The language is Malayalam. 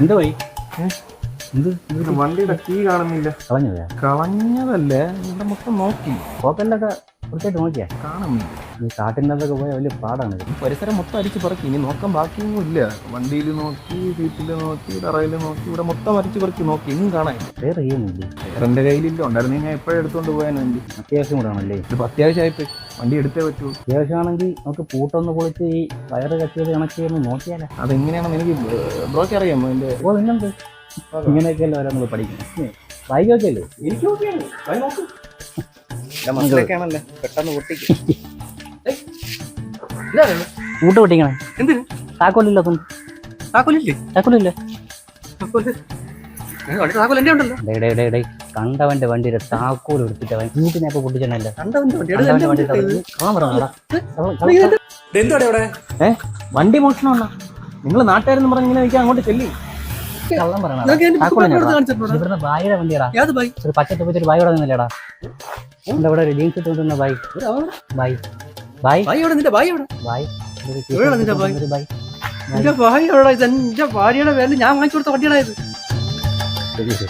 എന്ത് പോയി എന്ത്? വണ്ടിയുടെ കീ കാണുന്നില്ല. കളഞ്ഞത്? കളഞ്ഞതല്ലേ? ഇവിടെ മൊത്തം നോക്കി. പോക്കറ്റിലൊക്കെ വൃത്തിയായിട്ട് നോക്കിയാ? കാണുന്നില്ല. കാട്ടിനകത്തൊക്കെ പോയാൽ വലിയ പാടാണ്. പരിസരം മൊത്തം അടിച്ച് പറക്കി. ഇനി നോക്കാൻ ബാക്കിയൊന്നും ഇല്ല. വണ്ടിയിൽ നോക്കി സീറ്റിൽ നോക്കി തറയിൽ നോക്കി ഇവിടെ മൊത്തം അടിച്ച് പറക്കി നോക്കി. ഇന്നും കാണാൻ വേറെ ചെയ്യുന്നില്ലേ എന്റെ കയ്യിലില്ല. ഉണ്ടായിരുന്നു ഞാൻ എപ്പോഴും എടുത്തോണ്ട് പോയാൻ വേണ്ടി? അത്യാവശ്യം കൂടെ ആണല്ലേ ഇതിപ്പോ അത്യാവശ്യമായിപ്പോയി വണ്ടി എടുത്തേ പറ്റൂ. അത്യാവശ്യമാണെങ്കിൽ നമുക്ക് പൂട്ടൊന്ന് പൊളിച്ച് ഈ വയറ് കത്തിയത് കണക്ട് ചെയ്യുമ്പോൾ നോക്കിയാലേ. അതെങ്ങനെയാണെന്ന് എനിക്ക് ബ്രോക്ക് അറിയാമോ എന്റെ ഓ പിന്നെന്ത് ഇങ്ങനെയൊക്കെയല്ലേ ഓരോ നമ്മൾ പഠിക്കുന്നത് ബൈക്കൊക്കെ അല്ലേ എനിക്ക് ആണല്ലേ? പെട്ടെന്ന് പൊട്ടിക്കും. കൂട്ട് പൊട്ടിക്കണേ. എന്തിന്? താക്കോലില്ല താക്കോലില്ലേ? താക്കോലില്ലേ? താക്കോൽ. കണ്ടവന്റെ വണ്ടിയുടെ താക്കോൽ എടുത്തിട്ട് കൂട്ടിനെയൊക്കെ പൊട്ടിച്ചിട്ടല്ലേ കണ്ടവന്റെ വണ്ടി. മോഷണം നിങ്ങൾ നാട്ടുകാരെന്ന് പറഞ്ഞ ഇങ്ങനെ നിൽക്കാൻ അങ്ങോട്ട് ചെല്ലി. കള്ളം പറയണ വണ്ടിയടാ. ഒരു ബായി എന്താ ഇവിടെ ഒരു ജീൻസ് ബായി? ബായി. ബായി? നിന്റെ ബായി നിന്റെ ബായി? ബായി. നിന്റെ ബൈ എവിടെ? ഇത് എന്റെ ഭാര്യയുടെ പേരിൽ ഞാൻ വാങ്ങിച്ചു കൊടുത്ത വണ്ടിയുടെ Permiso.